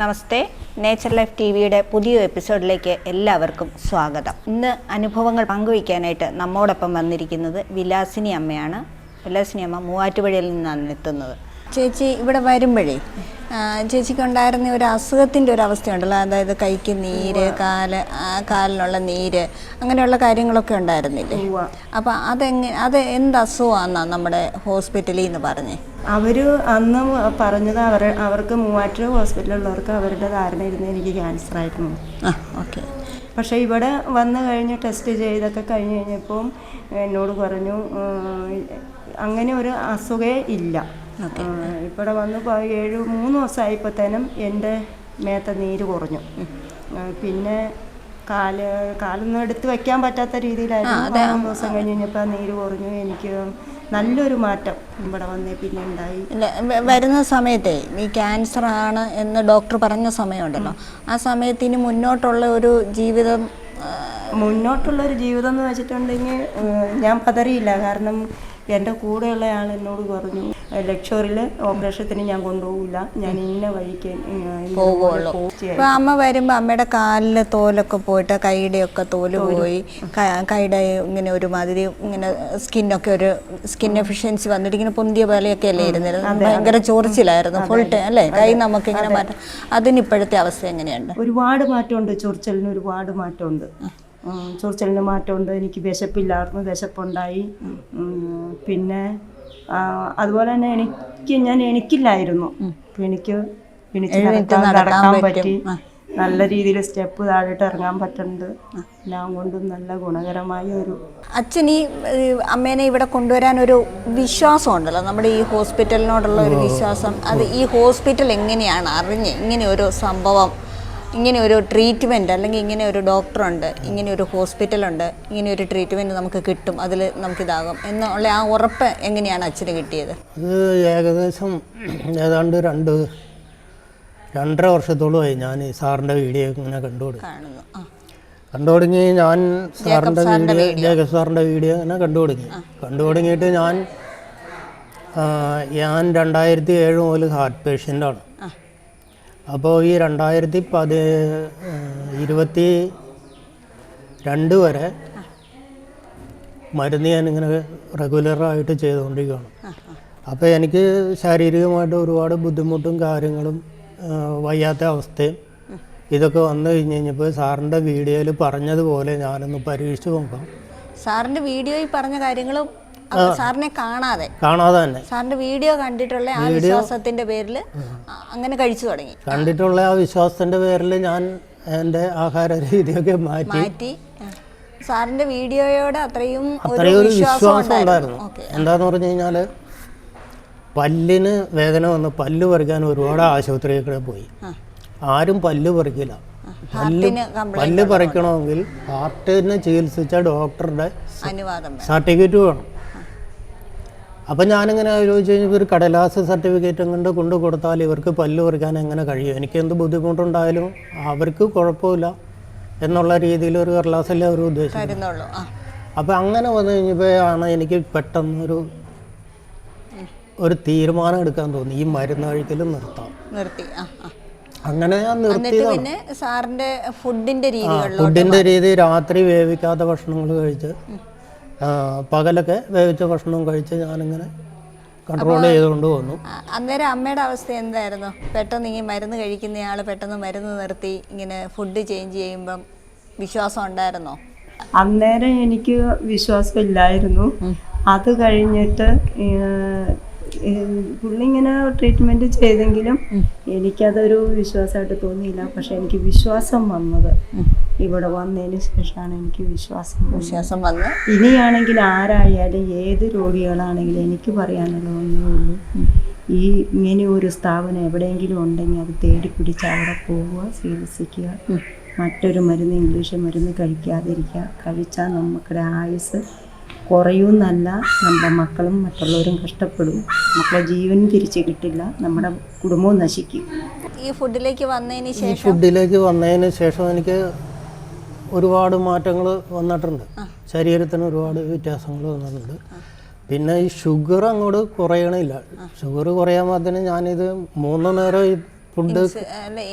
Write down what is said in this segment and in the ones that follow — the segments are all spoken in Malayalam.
നമസ്തേ. നേച്ചർ ലൈഫ് ടി വിയുടെ പുതിയ എപ്പിസോഡിലേക്ക് എല്ലാവർക്കും സ്വാഗതം. ഇന്ന് അനുഭവങ്ങൾ പങ്കുവയ്ക്കാനായിട്ട് നമ്മോടൊപ്പം വന്നിരിക്കുന്നത് വിലാസിനി അമ്മയാണ്. വിലാസിനി അമ്മ മൂവാറ്റുപുഴയിൽ നിന്നാണ് എത്തുന്നത്. ചേച്ചി ഇവിടെ വരുമ്പോഴേ ചേച്ചിക്ക് ഉണ്ടായിരുന്ന ഒരു അസുഖത്തിന്റെ ഒരു അവസ്ഥയുണ്ടല്ലോ. അതായത് കൈക്ക് നീര് കാൽ കാലിനുള്ള നീര് അങ്ങനെയുള്ള കാര്യങ്ങളൊക്കെ ഉണ്ടായിരുന്നില്ലേ? അപ്പം അതെങ്ങനെ അത് എന്ത് അസുഖമാണെന്നാണ് നമ്മുടെ ഹോസ്പിറ്റലിൽ നിന്ന് പറഞ്ഞേ? അവർ അന്ന് പറഞ്ഞത് അവർ അവർക്ക് മൂവാറ്റുപുഴ ഹോസ്പിറ്റലിലുള്ളവർക്ക് അവരുടെ ധാരണയിരുന്നത് എനിക്ക് ക്യാൻസർ ആയിരുന്നു. ഓക്കെ. പക്ഷേ ഇവിടെ വന്നു കഴിഞ്ഞ് ടെസ്റ്റ് ചെയ്തൊക്കെ കഴിഞ്ഞ് കഴിഞ്ഞപ്പം എന്നോട് പറഞ്ഞു അങ്ങനെ ഒരു അസുഖേ ഇല്ല. ഇവിടെ വന്ന് ഏഴ് മൂന്ന് ദിവസമായപ്പോഴത്തേനും എന്റെ മേത്ത നീര് കുറഞ്ഞു. പിന്നെ കാൽ കാലൊന്നും എടുത്ത് വെക്കാൻ പറ്റാത്ത രീതിയിലായിരുന്നു. മൂന്ന് ദിവസം കഴിഞ്ഞ് കഴിഞ്ഞപ്പോൾ ആ നീര് കുറഞ്ഞു. എനിക്ക് നല്ലൊരു മാറ്റം ഇവിടെ വന്നേ പിന്നെ ഉണ്ടായി. വരുന്ന സമയത്തെ ഈ ക്യാൻസർ ആണ് എന്ന് ഡോക്ടർ പറഞ്ഞ സമയമുണ്ടല്ലോ. ആ സമയത്തിന് മുന്നോട്ടുള്ള ഒരു ജീവിതം മുന്നോട്ടുള്ള ഒരു ജീവിതം എന്ന് വെച്ചിട്ടുണ്ടെങ്കിൽ ഞാൻ പതറിയില്ല. കാരണം എന്റെ കൂടെയുള്ള ആൾ എന്നോട് പറഞ്ഞു ലക്ഷോറിൽ ഓപ്പറേഷത്തിന് ഞാൻ കൊണ്ടുപോകില്ല ഞാൻ ഇന്ന വഴിക്ക് പോകുള്ളൂ അമ്മ വരുമ്പോ അമ്മയുടെ കാലിലെ തോലൊക്കെ പോയിട്ട് കൈയുടെ ഒക്കെ തോൽ. പോയി. കൈയുടെ ഇങ്ങനെ ഒരുമാതിരി ഇങ്ങനെ സ്കിന്നൊക്കെ ഒരു സ്കിൻ എഫിഷ്യൻസി വന്നിട്ട് ഇങ്ങനെ പൊന്തിയ പോലെയൊക്കെ അല്ലേ ഇരുന്നിരുന്നത് ഭയങ്കര ചോർച്ചിലായിരുന്നു ഫുൾ ടൈം അല്ലേ? കൈ നമുക്ക് ഇങ്ങനെ മാറ്റം. അതിന് ഇപ്പോഴത്തെ അവസ്ഥ എങ്ങനെയുണ്ട്? ഒരുപാട് മാറ്റമുണ്ട് ചൊറിച്ചലിന് ഒരുപാട് മാറ്റമുണ്ട്. ചൊറിച്ചലിന് മാറ്റമുണ്ട്. എനിക്ക് വിശപ്പില്ലായിരുന്നു വിശപ്പുണ്ടായി. പിന്നെ അതുപോലെ തന്നെ എനിക്ക് ഞാൻ എണിക്കില്ലായിരുന്നു. എനിക്ക് എണീച്ച് നടക്കാൻ നടക്കാൻ പറ്റി. നല്ല രീതിയിൽ സ്റ്റെപ്പ് താഴോട്ട് ഇറങ്ങാൻ പറ്റുന്നുണ്ട്. എല്ലാം കൊണ്ടും നല്ല ഗുണകരമായ ഒരു അച്ഛൻ ഈ അമ്മേനെ ഇവിടെ കൊണ്ടുവരാൻ ഒരു വിശ്വാസം ഉണ്ടല്ലോ നമ്മുടെ ഈ ഹോസ്പിറ്റലിനോടുള്ള ഒരു വിശ്വാസം. അത് ഈ ഹോസ്പിറ്റൽ എങ്ങനെയാണ്? അറിഞ്ഞ് ഇങ്ങനെ ഒരു സംഭവം ഇങ്ങനെ ഒരു ട്രീറ്റ്മെന്റ് അല്ലെങ്കിൽ ഇങ്ങനെ ഒരു ഡോക്ടറുണ്ട് ഇങ്ങനെ ഒരു ഹോസ്പിറ്റലുണ്ട് ഇങ്ങനെ ഒരു ട്രീറ്റ്മെന്റ് നമുക്ക് കിട്ടും അതിൽ നമുക്കിതാകും എന്നുള്ള ആ ഉറപ്പ് എങ്ങനെയാണ് അച്ഛന് കിട്ടിയത്? അത് ഏകദേശം ഏതാണ്ട് രണ്ട് രണ്ടര വർഷത്തോളമായി ഞാൻ ഈ സാറിന്റെ വീഡിയോ ഇങ്ങനെ കണ്ടു തുടങ്ങി കാണുന്നു. ആ. കണ്ടു തുടങ്ങി ഞാൻ സാറിന്റെ വീഡിയോ ജേക്കബ് സാറിന്റെ വീഡിയോ ഇങ്ങനെ കണ്ടു തുടങ്ങി കണ്ടു തുടങ്ങിയിട്ട് ഞാൻ ഞാൻ രണ്ടായിരത്തി ഏഴ് മുതൽ ഹാർട്ട് പേഷ്യന്റാണ് അപ്പോൾ ഈ രണ്ടായിരത്തി പതി ഇരുപത്തി രണ്ട് വരെ മരുന്ന് ഞാനിങ്ങനെ റെഗുലറായിട്ട് ചെയ്തുകൊണ്ടിരിക്കുകയാണ്. അപ്പോൾ എനിക്ക് ശാരീരികമായിട്ട് ഒരുപാട് ബുദ്ധിമുട്ടും കാര്യങ്ങളും വയ്യാത്ത അവസ്ഥയും ഇതൊക്കെ വന്നു കഴിഞ്ഞ് കഴിഞ്ഞപ്പോൾ സാറിന്റെ വീഡിയോയിൽ പറഞ്ഞതുപോലെ ഞാനൊന്ന് പരീക്ഷിച്ച് നോക്കാം. സാറിന്റെ വീഡിയോയിൽ പറഞ്ഞ കാര്യങ്ങളും സാറിനെ കാണാതെ കാണാതെ തന്നെ. സാറിന്റെ വീഡിയോ കണ്ടിട്ടുള്ള ആ വിശ്വാസത്തിന്റെ പേരിൽ അങ്ങനെ കഴിച്ചു തുടങ്ങി. കണ്ടിട്ടുള്ള ആ വിശ്വാസത്തിന്റെ പേരിൽ ഞാൻ എന്റെ ആഹാര രീതിയൊക്കെ മാറ്റി. മാറ്റി. സാറിന്റെ വീഡിയോയോട് അത്രയും അത്രയും ഒരു വിശ്വാസം ഉണ്ടായിരുന്നു. എന്താന്ന് പറഞ്ഞു കഴിഞ്ഞാൽ പല്ലിന് വേദന വന്ന് പല്ല് പറിക്കാൻ ഒരുപാട് ആശുപത്രിയിൽ കൂടെ പോയി ആരും പല്ല് പറിക്കില്ല. പല്ല് പല്ല് പറിക്കണമെങ്കിൽ ഹാർട്ടിനെ ചികിത്സിച്ച ഡോക്ടറുടെ സർട്ടിഫിക്കറ്റ് വേണം. അപ്പം ഞാനിങ്ങനെ ആലോചിച്ച് കഴിഞ്ഞാൽ ഒരു കടലാസ് സർട്ടിഫിക്കറ്റും കൊണ്ട് കൊണ്ടു കൊടുത്താൽ ഇവർക്ക് പല്ല് പറിക്കാൻ എങ്ങനെ കഴിയും? എനിക്ക് എന്ത് ബുദ്ധിമുട്ടുണ്ടായാലും അവർക്ക് കുഴപ്പമില്ല എന്നുള്ള രീതിയിൽ ഒരു കടലാസല്ലേ അവർ ഉദ്ദേശിക്കുന്നത്. അപ്പം അങ്ങനെ വന്നു കഴിഞ്ഞപ്പോഴാണ് എനിക്ക് പെട്ടെന്ന് ഒരു ഒരു തീരുമാനം എടുക്കാൻ തോന്നി. ഈ മരുന്ന് കഴിക്കലും നിർത്താം. നിർത്തി. അങ്ങനെ ഞാൻ നിർത്തി സാറിന്റെ ഫുഡിന്റെ ഫുഡിന്റെ രീതി രാത്രി വേവിക്കാത്ത ഭക്ഷണങ്ങൾ കഴിച്ച് പകലൊക്കെ വേവിച്ച ഭക്ഷണം കഴിച്ച് ഞാനിങ്ങനെ കൺട്രോൾ ചെയ്തുകൊണ്ട് വന്നു. അന്നേരം അമ്മയുടെ അവസ്ഥ എന്തായിരുന്നു? പെട്ടെന്ന് ഈ മരുന്ന് കഴിക്കുന്ന ആൾ പെട്ടെന്ന് മരുന്ന് നിർത്തി ഇങ്ങനെ ഫുഡ് ചേഞ്ച് ചെയ്യുമ്പം വിശ്വാസം ഉണ്ടായിരുന്നോ? അന്നേരം എനിക്ക് വിശ്വാസം ഇല്ലായിരുന്നു അത് കഴിഞ്ഞിട്ട് പുള്ളി ഇങ്ങനെ ട്രീറ്റ്മെന്റ് ചെയ്തെങ്കിലും എനിക്കതൊരു വിശ്വാസമായിട്ട് തോന്നിയില്ല. പക്ഷെ എനിക്ക് വിശ്വാസം വന്നത് ഇവിടെ വന്നതിന് ശേഷമാണ് എനിക്ക് വിശ്വാസം വന്നത്. വിശ്വാസം വന്ന്? ഇനിയാണെങ്കിൽ ആരായാലും ഏത് രോഗികളാണെങ്കിലും എനിക്ക് പറയാനുള്ള ഒന്നേ ഉള്ളൂ. ഈ ഇങ്ങനെ ഒരു സ്ഥാപനം എവിടെയെങ്കിലും ഉണ്ടെങ്കിൽ അത് തേടി പിടിച്ച് അവിടെ പോവുക ചികിത്സിക്കുക. മറ്റൊരു മരുന്ന് ഇംഗ്ലീഷ് മരുന്ന് കഴിക്കാതിരിക്കുക. കഴിച്ചാൽ നമ്മുടെ ആയുസ് കുറയുമെന്നല്ല നമ്മുടെ മക്കളും മറ്റുള്ളവരും കഷ്ടപ്പെടും. മക്കളെ ജീവൻ തിരിച്ചു കിട്ടില്ല നമ്മുടെ കുടുംബവും നശിക്കും. ഈ ഫുഡിലേക്ക് വന്നതിന് ഈ ശേഷം? ഫുഡിലേക്ക് വന്നതിന് ശേഷം എനിക്ക് ഒരുപാട് മാറ്റങ്ങൾ വന്നിട്ടുണ്ട്. ശരീരത്തിന് ഒരുപാട് വ്യത്യാസങ്ങൾ വന്നിട്ടുണ്ട്. പിന്നെ ഈ ഷുഗർ അങ്ങോട്ട് കുറയണില്ല. ഷുഗർ കുറയാൻ മാത്രമേ ഞാനിത് മൂന്ന് നേരം ഈ ഫുഡ്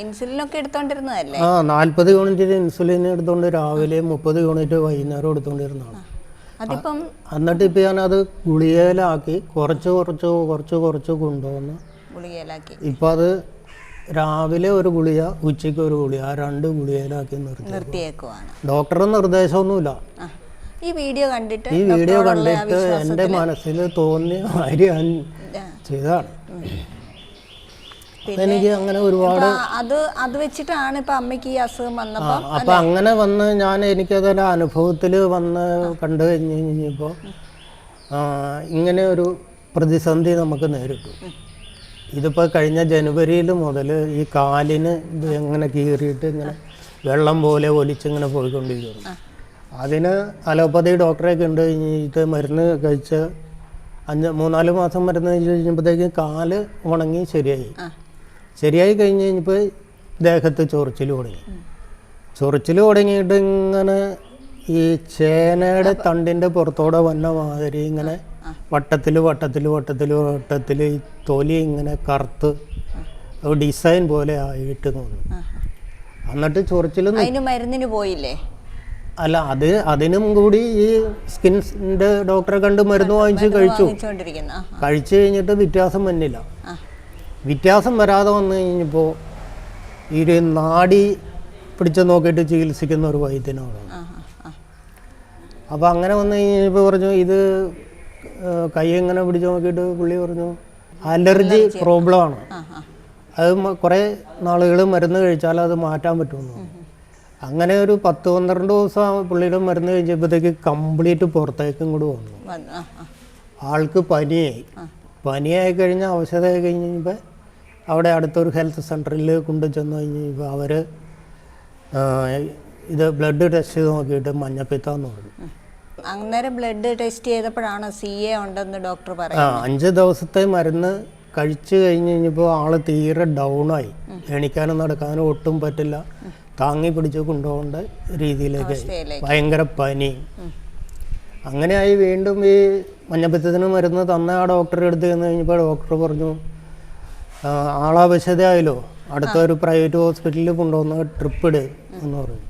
ഇൻസുലിനൊക്കെ എടുത്തോണ്ടിരുന്നതല്ലേ? ആ നാൽപ്പത് യൂണിറ്റ് ഇൻസുലിൻ എടുത്തോണ്ട് രാവിലെ മുപ്പത് യൂണിറ്റ് വൈകുന്നേരം എടുത്തുകൊണ്ടിരുന്നതാണ് അതിപ്പം എന്നിട്ട് ഇപ്പം ഞാനത് ഗുളികയിലാക്കി കുറച്ച് കുറച്ച് കുറച്ച് കുറച്ച് കൊണ്ടുവന്ന് ഗുളികയിലാക്കി. ഇപ്പം അത് രാവിലെ ഒരു ഗുളിക ഉച്ചയ്ക്ക് ഒരു ഗുളിക ആ രണ്ട് ഗുളികയിലാക്കി നിർത്തി നിർത്തിയേക്കുവാണ്. ഡോക്ടറുടെ നിർദ്ദേശമൊന്നുമില്ല. ഈ വീഡിയോ കണ്ടിട്ട് ഈ വീഡിയോ കണ്ടിട്ട് എന്റെ മനസ്സിൽ തോന്നിയ കാര്യം ചെയ്തതാണ്. എനിക്ക് അങ്ങനെ ഒരുപാട് അപ്പൊ അത് അത് വെച്ചിട്ടാണ് ഇപ്പൊ അമ്മയ്ക്ക് ഈ അസുഖം വന്നപ്പോ അപ്പൊ അങ്ങനെ വന്ന് ഞാൻ എനിക്കതൊരു അനുഭവത്തിൽ വന്ന് കണ്ടു കഴിഞ്ഞ് കഴിഞ്ഞപ്പോൾ ഇങ്ങനെ ഒരു പ്രതിസന്ധി നമുക്ക് നേരിട്ടു. ഇതിപ്പോൾ കഴിഞ്ഞ ജനുവരിയിൽ മുതൽ ഈ കാലിന് ഇത് എങ്ങനെ കീറിയിട്ട് ഇങ്ങനെ വെള്ളം പോലെ ഒലിച്ചിങ്ങനെ പോയിക്കൊണ്ടിരിക്കുന്നു. അതിന് അലോപ്പതി ഡോക്ടറെ കണ്ടു കഴിഞ്ഞിട്ട് മരുന്ന് കഴിച്ച് അഞ്ച് മൂന്നാൽ മാസം മരുന്ന് കഴിച്ച് കഴിഞ്ഞപ്പോഴത്തേക്കും കാൽ ഉണങ്ങി ശരിയായി. ശരിയായി കഴിഞ്ഞ് കഴിഞ്ഞപ്പോൾ ദേഹത്ത് ചൊറിച്ചിൽ തുടങ്ങി. ചൊറിച്ചിൽ തുടങ്ങിയിട്ട് ഇങ്ങനെ ഈ ചേനയുടെ തണ്ടിന്റെ പുറത്തോടെ വന്ന മാതിരി ഇങ്ങനെ വട്ടത്തിൽ വട്ടത്തിൽ വട്ടത്തിൽ വട്ടത്തിൽ ഈ തൊലി ഇങ്ങനെ കറുത്ത് ഡിസൈൻ പോലെ ആയിട്ട് തോന്നി. എന്നിട്ട് ചൊറിച്ചിൽ മരുന്നിന് പോയില്ലേ? അല്ല അത് അതിനും കൂടി ഈ സ്കിൻസിന്റെ ഡോക്ടറെ കണ്ട് മരുന്ന് വാങ്ങിച്ച് കഴിച്ചു. കഴിച്ചു കഴിഞ്ഞിട്ട് വ്യത്യാസം വന്നില്ല. വ്യത്യാസം വരാതെ വന്നു കഴിഞ്ഞപ്പോൾ ഈ ഒരു നാടി പിടിച്ച് നോക്കിയിട്ട് ചികിത്സിക്കുന്ന ഒരു വൈദ്യനാണ്. അപ്പോൾ അങ്ങനെ വന്നു കഴിഞ്ഞപ്പോൾ പറഞ്ഞു ഇത് കൈ എങ്ങനെ പിടിച്ച് നോക്കിയിട്ട്? പുള്ളി പറഞ്ഞു അലർജി പ്രോബ്ലമാണ്. അത് കുറേ നാളുകൾ മരുന്ന് കഴിച്ചാൽ അത് മാറ്റാൻ പറ്റുമെന്ന് അങ്ങനെ ഒരു പത്ത് പന്ത്രണ്ട് ദിവസം പുള്ളിയുടെ മരുന്ന് കഴിച്ചപ്പോഴത്തേക്ക് കംപ്ലീറ്റ് പുറത്തേക്കും കൂടി വന്നു. ആൾക്ക് പനിയായി. പനിയായി കഴിഞ്ഞാൽ അവശതയായി കഴിഞ്ഞ് കഴിഞ്ഞപ്പോൾ അവിടെ അടുത്തൊരു ഹെൽത്ത് സെന്ററിൽ കൊണ്ടു ചെന്ന് കഴിഞ്ഞ് കഴിഞ്ഞപ്പോൾ അവർ ഇത് ബ്ലഡ് ടെസ്റ്റ് ചെയ്ത് നോക്കിയിട്ട് മഞ്ഞപ്പിത്താന്ന് പറഞ്ഞു. അന്നേരം ബ്ലഡ് ടെസ്റ്റ് ചെയ്തപ്പോഴാണ് സി എ ഉണ്ടെന്ന് ഡോക്ടർ പറയുന്നത്. ആ അഞ്ച് ദിവസത്തെ മരുന്ന് കഴിച്ചു കഴിഞ്ഞ് കഴിഞ്ഞപ്പോൾ ആൾ തീരെ ഡൗണായി എണിക്കാനും നടക്കാനും ഒട്ടും പറ്റില്ല. താങ്ങി പിടിച്ച് കൊണ്ടുപോകേണ്ട രീതിയിലേക്ക് ഭയങ്കര പനി. അങ്ങനെയായി വീണ്ടും ഈ മഞ്ഞപ്പിത്തത്തിന് മരുന്ന് തന്ന ആ ഡോക്ടറെ അടുത്ത് ചെന്ന് കഴിഞ്ഞപ്പോൾ ഡോക്ടർ പറഞ്ഞു "ആ, ആളാവശ്യതയായല്ലോ. അടുത്ത ഒരു പ്രൈവറ്റ് ഹോസ്പിറ്റലിൽ കൊണ്ടുവന്ന് ട്രിപ്പ് ഇട് എന്ന് പറഞ്ഞു.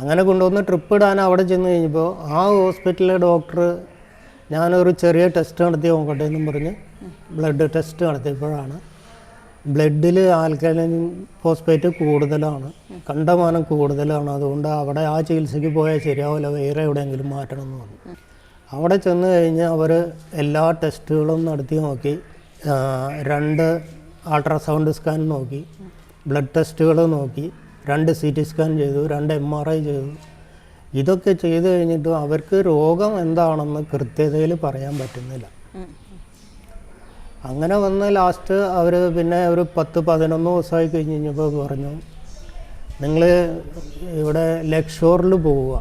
അങ്ങനെ കൊണ്ടുവന്ന് ട്രിപ്പ് ഇടാൻ അവിടെ ചെന്ന് കഴിഞ്ഞപ്പോൾ ആ ഹോസ്പിറ്റലിലെ ഡോക്ടർ ഞാനൊരു ചെറിയ ടെസ്റ്റ് നടത്തി നോക്കട്ടെ എന്നും പറഞ്ഞ് ബ്ലഡ് ടെസ്റ്റ് നടത്തിയപ്പോഴാണ് ബ്ലഡിൽ ആൽക്കലൈൻ ഫോസ്ഫേറ്റ് കൂടുതലാണ് കണ്ടമാനം കൂടുതലാണ്. അതുകൊണ്ട് അവിടെ ആ ചികിത്സയ്ക്ക് പോയാൽ ശരിയാവില്ല വേറെ എവിടെയെങ്കിലും മാറ്റണം എന്ന് പറഞ്ഞു. അവിടെ ചെന്ന് കഴിഞ്ഞ് അവർ എല്ലാ ടെസ്റ്റുകളും നടത്തി നോക്കി. രണ്ട് അൾട്രാസൗണ്ട് സ്കാൻ നോക്കി ബ്ലഡ് ടെസ്റ്റുകൾ നോക്കി രണ്ട് സി ടി സ്കാൻ ചെയ്തു രണ്ട് എം ആർ ഐ ചെയ്തു. ഇതൊക്കെ ചെയ്തു കഴിഞ്ഞിട്ടും അവർക്ക് രോഗം എന്താണെന്ന് കൃത്യതയിൽ പറയാൻ പറ്റുന്നില്ല. അങ്ങനെ വന്ന് ലാസ്റ്റ് അവർ പിന്നെ ഒരു പത്ത് പതിനൊന്ന് ദിവസമായി കഴിഞ്ഞ് കഴിഞ്ഞപ്പോൾ പറഞ്ഞു നിങ്ങൾ ഇവിടെ ലക്ഷോറിൽ പോവുക.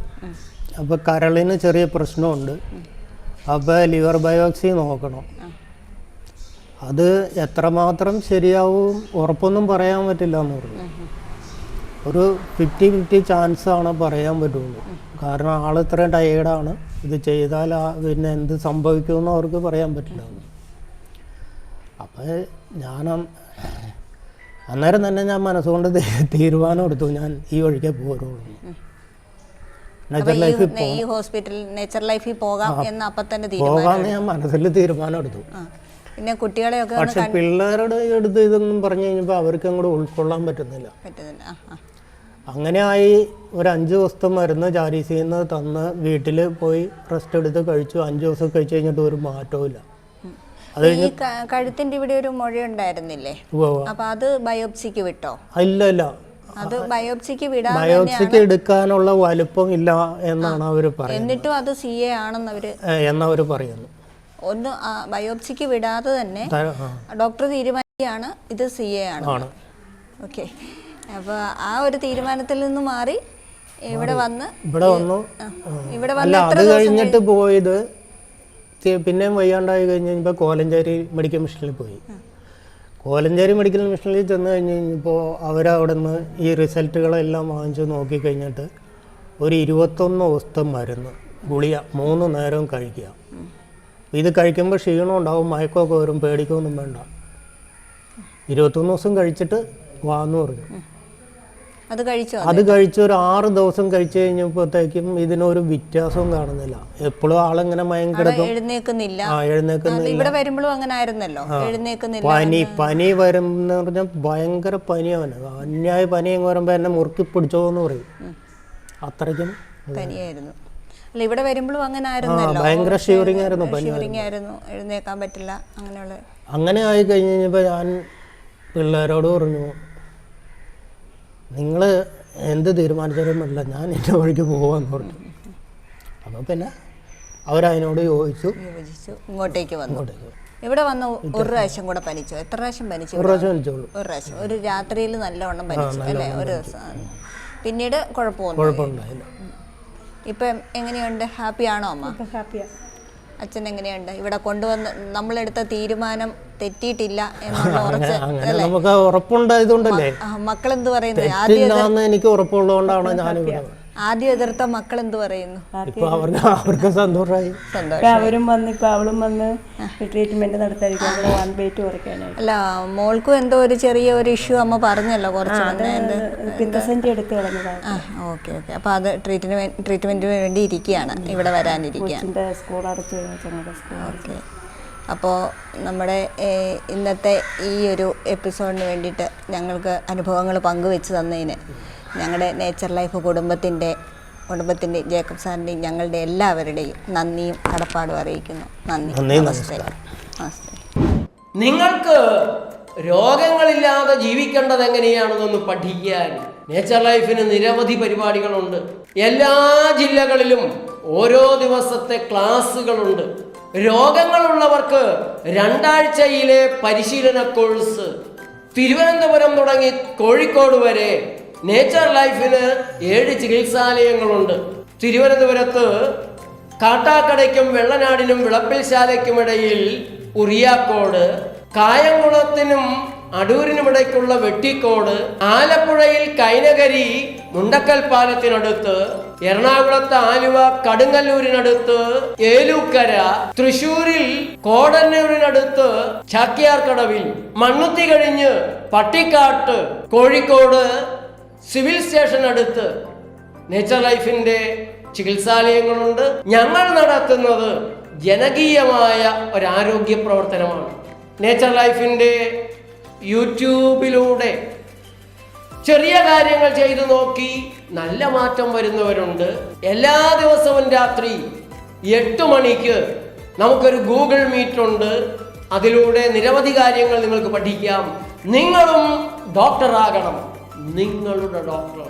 അപ്പോൾ കരളിന് ചെറിയ പ്രശ്നമുണ്ട്. അപ്പോൾ ലിവർ ബയോക്സി നോക്കണം. അത് എത്രമാത്രം ശരിയാവും ഉറപ്പൊന്നും പറയാൻ പറ്റില്ല എന്ന് പറഞ്ഞു. ഒരു ഫിഫ്റ്റി ഫിഫ്റ്റി ചാൻസ് ആണ് പറയാൻ പറ്റുള്ളൂ. കാരണം ആൾ ഇത്രയും ടയേർഡാണ് ഇത് ചെയ്താൽ ആ പിന്നെ എന്ത് സംഭവിക്കുമെന്ന് അവർക്ക് പറയാൻ പറ്റില്ല. അപ്പോൾ ഞാൻ അന്നേരം തന്നെ ഞാൻ മനസ്സുകൊണ്ട് തീരുമാനം എടുത്തു. ഞാൻ ഈ വഴിക്കേ പോരുള്ളൂ. നേച്ചർ ലൈഫിൽ ഈ ഹോസ്പിറ്റൽ നേച്ചർ ലൈഫിൽ പോകാം എന്ന് അപ്പൊ തന്നെ പോകാമെന്ന് ഞാൻ മനസ്സിൽ തീരുമാനം എടുത്തു. പിന്നെ കുട്ടികളെയൊക്കെ പക്ഷെ പിള്ളേരുടെ അടുത്ത് ഇതൊന്നും പറഞ്ഞു കഴിഞ്ഞപ്പോൾ അവർക്ക് അങ്ങോട്ട് ഉൾക്കൊള്ളാൻ പറ്റുന്നില്ല. പറ്റുന്നില്ല. അങ്ങനെ ആയി ഒരു അഞ്ച് ദിവസത്തെ മരുന്ന് ചാരീസിൽ നിന്ന് തന്ന് വീട്ടിൽ പോയി റെസ്റ്റ് എടുത്ത് കഴിച്ചു. അഞ്ച് ദിവസം കഴിച്ചു കഴിഞ്ഞിട്ട് ഒരു മാറ്റവും ഇല്ല ഈ കഴുത്തിന്റെ ഇവിടെ ഒരു മുഴ ഉണ്ടായിരുന്നില്ലേ. അപ്പൊ അത് ബയോപ്സിക്ക് വിട്ടോ? ഇല്ല ഇല്ല. അത് ബയോപ്സിക്ക് വിടാൻ ബയോപ്സിക്ക് എടുക്കാനുള്ള വലുപ്പം ഇല്ല എന്നാണ് അവർ പറയുന്നത്. എന്നിട്ടും അത് സി എ ആണെന്ന് അവർ എന്നവർ പറയുന്നു. ഒന്ന് ബയോപ്സിക്ക് വിടാതെ തന്നെ ഡോക്ടർ തീരുമാനിക്കുകയാണ് ഇത് സി എ ആണ്. ഓക്കെ. അപ്പോൾ ആ ഒരു തീരുമാനത്തിൽ നിന്ന് മാറി ഇവിടെ വന്ന് ഇവിടെ വന്നു. ഇവിടെ വന്ന് അത് കഴിഞ്ഞിട്ട് പോയത് പിന്നെയും വയ്യാണ്ടായി കഴിഞ്ഞ് കഴിഞ്ഞപ്പോൾ കോലഞ്ചേരി മെഡിക്കൽ മിഷനിൽ പോയി. കോലഞ്ചേരി മെഡിക്കൽ മിഷനിൽ ചെന്ന് കഴിഞ്ഞ് കഴിഞ്ഞപ്പോൾ അവരവിടെ നിന്ന് ഈ റിസൾട്ടുകളെല്ലാം വാങ്ങിച്ച് നോക്കിക്കഴിഞ്ഞിട്ട് ഒരു ഇരുപത്തൊന്ന് ദിവസത്തെ മരുന്ന് ഗുളിക മൂന്ന് നേരവും കഴിക്കുക. ഇത് കഴിക്കുമ്പോൾ ക്ഷീണം ഉണ്ടാവും മയക്കമൊക്കെ വരും പേടിക്കൊന്നും വേണ്ട. ഇരുപത്തൊന്ന് ദിവസം കഴിച്ചിട്ട് വാന്ന് പറഞ്ഞു. അത് കഴിച്ചോ അത് കഴിച്ച് ഒരു ആറ് ദിവസം കഴിച്ചു കഴിഞ്ഞപ്പോഴത്തേക്കും ഇതിനൊരു വ്യത്യാസവും കാണുന്നില്ല. എപ്പോഴും ആളിങ്ങനെ മയം കിടക്കും. എഴുന്നേക്കുന്നില്ല ആ എഴുന്നേക്കുന്നില്ല ഇവിടെ വരുമ്പോഴും അങ്ങനെ ആയിരുന്നല്ലോ? എഴുന്നേക്കുന്നില്ല പനി പനി വരും എന്ന് പറഞ്ഞാൽ ഭയങ്കര പനിയാണ്. അന്യായ പനി വരുമ്പോ വരുമ്പോൾ എന്നെ മുറുക്കി പിടിച്ചോന്ന് പറയും. അത്രയ്ക്കും പനിയായിരുന്നു. അല്ല ഇവിടെ വരുമ്പോഴും അങ്ങനെ ആയിരുന്നല്ലോ ഭയങ്കര ഷിവറിങ് ആയിരുന്നു ആയിരുന്നു. എഴുന്നേക്കാൻ പറ്റില്ല അങ്ങനെയുള്ള. അങ്ങനെ ആയി കഴിഞ്ഞ് കഴിഞ്ഞപ്പോൾ ഞാൻ പിള്ളേരോട് പറഞ്ഞു നിങ്ങൾ എന്ത് തീരുമാനിച്ചാലും പറ്റില്ല ഞാൻ എന്റെ വഴിക്ക് പോകാമെന്ന് പറഞ്ഞു. അപ്പോൾ പിന്നെ അവരതിനോട് യോജിച്ചു. യോജിച്ചു. ഇങ്ങോട്ടേക്ക് വന്നു. ഇങ്ങോട്ടേക്ക് ഇവിടെ വന്ന് ഒരു പ്രാവശ്യം കൂടെ പനിച്ചു. എത്ര പ്രാവശ്യം പനിച്ചു ഒരു പ്രാവശ്യം ഒരു പ്രാവശ്യം. ഒരു രാത്രിയിൽ നല്ലവണ്ണം പനിച്ചു അല്ലേ? ഒരു ദിവസം. പിന്നീട് കുഴപ്പമൊന്നും കുഴപ്പമുണ്ടായില്ല ഇപ്പം എങ്ങനെയുണ്ട്? ഹാപ്പി ആണോ അമ്മ? ഹാപ്പിയാണ് അച്ഛൻ എങ്ങനെയുണ്ട്? ഇവിടെ കൊണ്ടുവന്ന് നമ്മളെടുത്ത തീരുമാനം തെറ്റിയിട്ടില്ല എന്നുള്ള ഉറച്ച് അങ്ങനെ നമുക്ക് ഉറപ്പുണ്ടായതുകൊണ്ടല്ലേ മക്കൾ മക്കളെന്ത് പറയുന്നത്? ആദ്യം എനിക്ക് ഉറപ്പുള്ളതുകൊണ്ടാണ് ഞാനിവിടെ ആദ്യം എതിർത്ത മക്കൾ എന്ത് പറയുന്നു? ഇപ്പൊ അവർക്ക് അവർക്ക് സന്തോഷമായി. സന്തോഷം അവരും വന്ന് ഇപ്പൊ അവളും വന്ന് ട്രീറ്റ്മെന്റ് നടത്താതിരിക്കും കുറയ്ക്കാനായിട്ട്. അല്ല മോൾക്കും എന്തോ ഒരു ചെറിയ ഒരു ഇഷ്യൂ അമ്മ പറഞ്ഞല്ലോ കുറച്ച് എടുത്ത് കളഞ്ഞതാണ് ഓക്കെ ഓക്കെ. അപ്പോൾ അത് ട്രീറ്റ്മെന്റ് ട്രീറ്റ്മെന്റിന് വേണ്ടി ഇരിക്കുകയാണ്. ഇവിടെ വരാനിരിക്കുകയാണ്. അടച്ചു സ്കൂൾ ഓക്കെ. അപ്പോൾ നമ്മുടെ ഇന്നത്തെ ഈ ഒരു എപ്പിസോഡിന് വേണ്ടിയിട്ട് ഞങ്ങൾക്ക് അനുഭവങ്ങൾ പങ്കുവെച്ച് തന്നതിന് ഞങ്ങളുടെ നേച്ചർ ലൈഫ് കുടുംബത്തിന്റെ കുടുംബത്തിന്റെ ജേക്കബ് സാറിന്റെയും ഞങ്ങളുടെ എല്ലാവരുടെയും നന്ദിയും കടപ്പാടും അറിയിക്കുന്നു. നന്ദി. നമസ്കാരം. നമസ്തേ. നമസ്തേ. നിങ്ങൾക്ക് രോഗങ്ങളില്ലാതെ ജീവിക്കേണ്ടത് എങ്ങനെയാണെന്നൊന്ന് പഠിക്കാൻ നേച്ചർ ലൈഫിന് നിരവധി പരിപാടികളുണ്ട്. എല്ലാ ജില്ലകളിലും ഓരോ ദിവസത്തെ ക്ലാസ്സുകളുണ്ട്. രോഗങ്ങളുള്ളവർക്ക് രണ്ടാഴ്ചയിലെ പരിശീലന കോഴ്സ്. തിരുവനന്തപുരം തുടങ്ങി കോഴിക്കോട് വരെ നേച്ചർ ലൈഫിന് ഏഴ് ചികിത്സാലയങ്ങളുണ്ട്. തിരുവനന്തപുരത്ത് കാട്ടാക്കടയ്ക്കും വെള്ളനാടിനും വിളപ്പിൽശാലയ്ക്കുമിടയിൽ ഉറിയാക്കോട് കായംകുളത്തിനും അടൂരിനുമിടയ്ക്കുള്ള വെട്ടിക്കോട് ആലപ്പുഴയിൽ കൈനകരി മുണ്ടക്കൽ പാലത്തിനടുത്ത് എറണാകുളത്ത് ആലുവ കടുങ്ങല്ലൂരിനടുത്ത് ഏലൂക്കര തൃശൂരിൽ കോടന്നൂരിനടുത്ത് ചാക്യാർക്കടവിൽ മണ്ണുത്തി കഴിഞ്ഞ് പട്ടിക്കാട്ട് കോഴിക്കോട് സിവിൽ സ്റ്റേഷൻ അടുത്ത് നേച്ചർ ലൈഫിന്റെ ചികിത്സാലയങ്ങളുണ്ട്. ഞങ്ങൾ നടത്തുന്നത് ജനകീയമായ ഒരു ആരോഗ്യ പ്രവർത്തനമാണ്. നേച്ചർ ലൈഫിന്റെ യൂട്യൂബിലൂടെ ചെറിയ കാര്യങ്ങൾ ചെയ്തു നോക്കി നല്ല മാറ്റം വരുന്നവരുണ്ട്. എല്ലാ ദിവസവും രാത്രി എട്ട് മണിക്ക് നമുക്കൊരു ഗൂഗിൾ മീറ്റ് ഉണ്ട് അതിലൂടെ നിരവധി കാര്യങ്ങൾ നിങ്ങൾക്ക് പഠിക്കാം. നിങ്ങളും ഡോക്ടറാകണം. നിങ്ങളുടെ ഡോക്ടർ